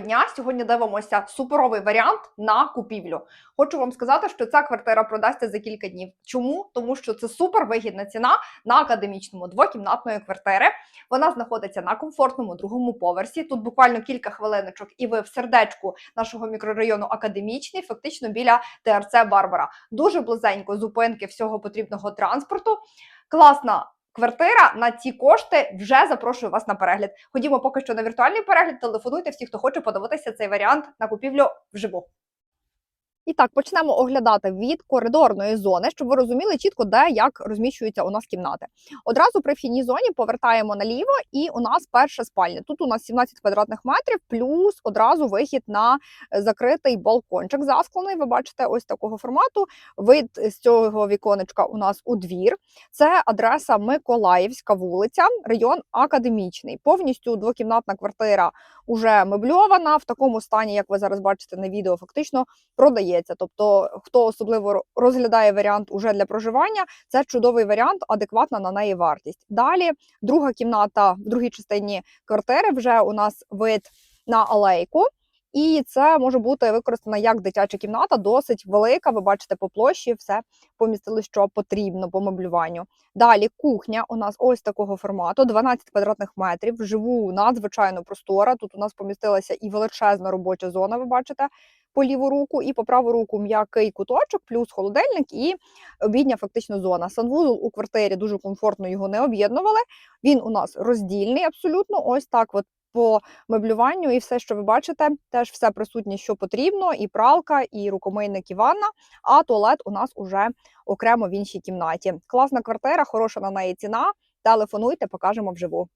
Дня сьогодні дивимося суперовий варіант на купівлю. Хочу вам сказати, що ця квартира продасться за кілька днів. Чому? Тому що це супер вигідна ціна на академічному двокімнатної квартири. Вона знаходиться на комфортному другому поверсі. Тут буквально кілька хвилиночок, і ви в сердечку нашого мікрорайону академічний, фактично біля ТРЦ Барбара. Дуже близенько зупинки всього потрібного транспорту. Класна квартира на ці кошти вже запрошую вас на перегляд. Ходімо поки що на віртуальний перегляд. Телефонуйте всі, хто хоче подивитися цей варіант на купівлю вживу. І так, почнемо оглядати від коридорної зони, щоб ви розуміли чітко, де як розміщуються у нас кімнати. Одразу при вхідній зоні повертаємо наліво, і у нас перша спальня. Тут у нас 17 квадратних метрів, плюс одразу вихід на е, закритий балкончик засклений. Ви бачите, ось такого формату. Вид з цього віконечка у нас у двір. Це адреса Миколаївська вулиця, район академічний. Повністю двокімнатна квартира уже мебльована в такому стані, як ви зараз бачите на відео, фактично продається. Тобто, хто особливо розглядає варіант уже для проживання, це чудовий варіант, адекватна на неї вартість. Далі, друга кімната в другій частині квартири вже у нас вид на алейку. І це може бути використана як дитяча кімната, досить велика. Ви бачите по площі, все помістили, що потрібно по меблюванню. Далі кухня у нас ось такого формату, 12 квадратних метрів. Вживу надзвичайно простора. Тут у нас помістилася і величезна робоча зона. Ви бачите по ліву руку, і по праву руку м'який куточок, плюс холодильник і обідня фактично зона. Санвузол у квартирі дуже комфортно його не об'єднували. Він у нас роздільний абсолютно. Ось так. От по меблюванню і все, що ви бачите, теж все присутнє, що потрібно: і пралка, і рукомийник, і ванна. А туалет у нас уже окремо в іншій кімнаті. Класна квартира, хороша на неї ціна. Телефонуйте, покажемо вживу.